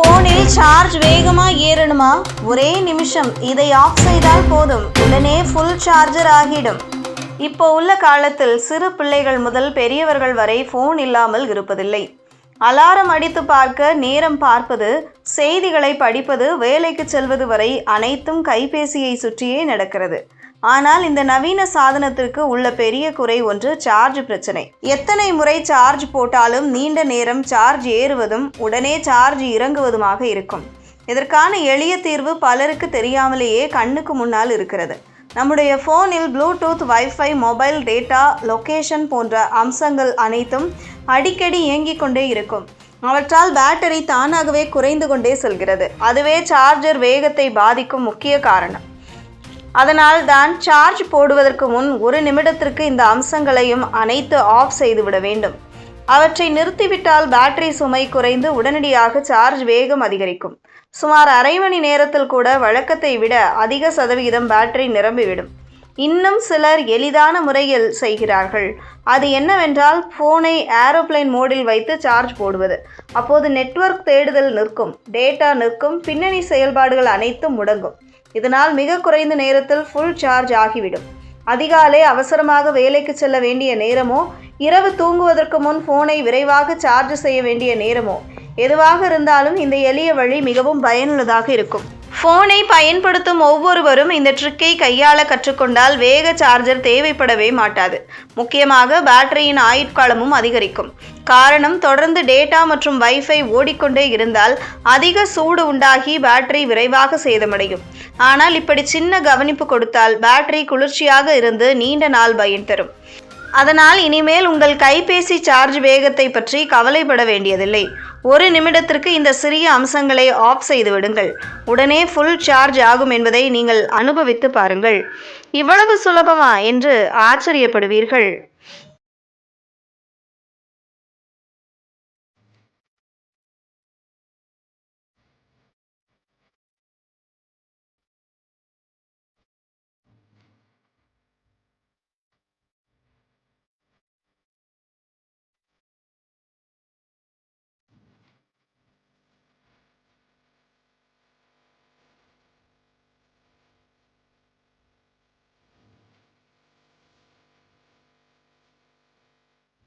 போனில் சார்ஜ் வேகமா ஏறணுமா? ஒரே நிமிஷம். இதை ஆஃப் செய்தால் போதும். உடனே ஃபுல் சார்ஜர் ஆகிடும். இப்போ உள்ள காலத்தில் சிறு பிள்ளைகள் முதல் பெரியவர்கள் வரை ஃபோன் இல்லாமல் இருப்பதில்லை. அலாரம் அடித்து பார்க்க நேரம் பார்ப்பது செய்திகளை படிப்பது வேலைக்கு செல்வது வரை அனைத்தும் கைபேசியை சுற்றியே நடக்கிறது. ஆனால் இந்த நவீன சாதனத்திற்கு உள்ள பெரிய குறை ஒன்று சார்ஜ் பிரச்சனை. எத்தனை முறை சார்ஜ் போட்டாலும் நீண்ட நேரம் சார்ஜ் ஏறுவதும் உடனே சார்ஜ் இறங்குவதுமாக இருக்கும். இதற்கான எளிய தீர்வு பலருக்கு தெரியாமலேயே கண்ணுக்கு முன்னால் இருக்கிறது. நம்முடைய ஃபோனில் Bluetooth wifi mobile data location போன்ற அம்சங்கள் அனைத்தும் அடிக்கடி இயங்கிக் கொண்டே இருக்கும். அவற்றால் பேட்டரி தானாகவே குறைந்து கொண்டே செல்கிறது. அதுவே சார்ஜர் வேகத்தை பாதிக்கும் முக்கிய காரணம். அதனால் தான் சார்ஜ் போடுவதற்கு முன் ஒரு நிமிடத்திற்கு இந்த அம்சங்களையும் அனைத்து ஆஃப் செய்துவிட வேண்டும். அவற்றை நிறுத்திவிட்டால் பேட்டரி சுமை குறைந்து உடனடியாக சார்ஜ் வேகம் அதிகரிக்கும். சுமார் அரை மணி நேரத்தில் கூட வழக்கத்தை விட அதிக சதவிகிதம் பேட்டரி நிரம்பிவிடும். இன்னும் சிலர் எளிதான முறையில் செய்கிறார்கள். அது என்னவென்றால் ஃபோனை ஏரோப்ளேன் மோடில் வைத்து சார்ஜ் போடுவது. அப்போது நெட்வொர்க் தேடுதல் நிற்கும் டேட்டா நிற்கும் பின்னணி செயல்பாடுகள் அனைத்தும் முடங்கும். இதனால் மிக குறைந்த நேரத்தில் ஃபுல் சார்ஜ் ஆகிவிடும். அதிகாலை அவசரமாக வேலைக்கு செல்ல வேண்டிய நேரமோ இரவு தூங்குவதற்கு முன் ஃபோனை விரைவாக சார்ஜ் செய்ய வேண்டிய நேரமோ எதுவாக இருந்தாலும் இந்த எளிய வழி மிகவும் பயனுள்ளதாக இருக்கும். ஃபோனை பயன்படுத்தும் ஒவ்வொருவரும் இந்த ட்ரிக்கை கையாள கற்றுக்கொண்டால் வேக சார்ஜர் தேவைப்படவே மாட்டாது. முக்கியமாக பேட்டரியின் ஆயுட்காலமும் அதிகரிக்கும். காரணம் தொடர்ந்து டேட்டா மற்றும் வைஃபை ஓடிக்கொண்டே இருந்தால் அதிக சூடு உண்டாகி பேட்டரி விரைவாக சேதமடையும். ஆனால் இப்படி சின்ன கவனிப்பு கொடுத்தால் பேட்டரி குளிர்ச்சியாக இருந்து நீண்ட நாள் பயன் தரும். அதனால் இனிமேல் உங்கள் கைபேசி சார்ஜ் வேகத்தை பற்றி கவலைப்பட வேண்டியதில்லை. ஒரு நிமிடத்திற்கு இந்த சிறிய அம்சங்களை ஆஃப் செய்து விடுங்கள். உடனே ஃபுல் சார்ஜ் ஆகும் என்பதை நீங்கள் அனுபவித்து பாருங்கள். இவ்வளவு சுலபமா என்று ஆச்சரியப்படுவீர்கள்.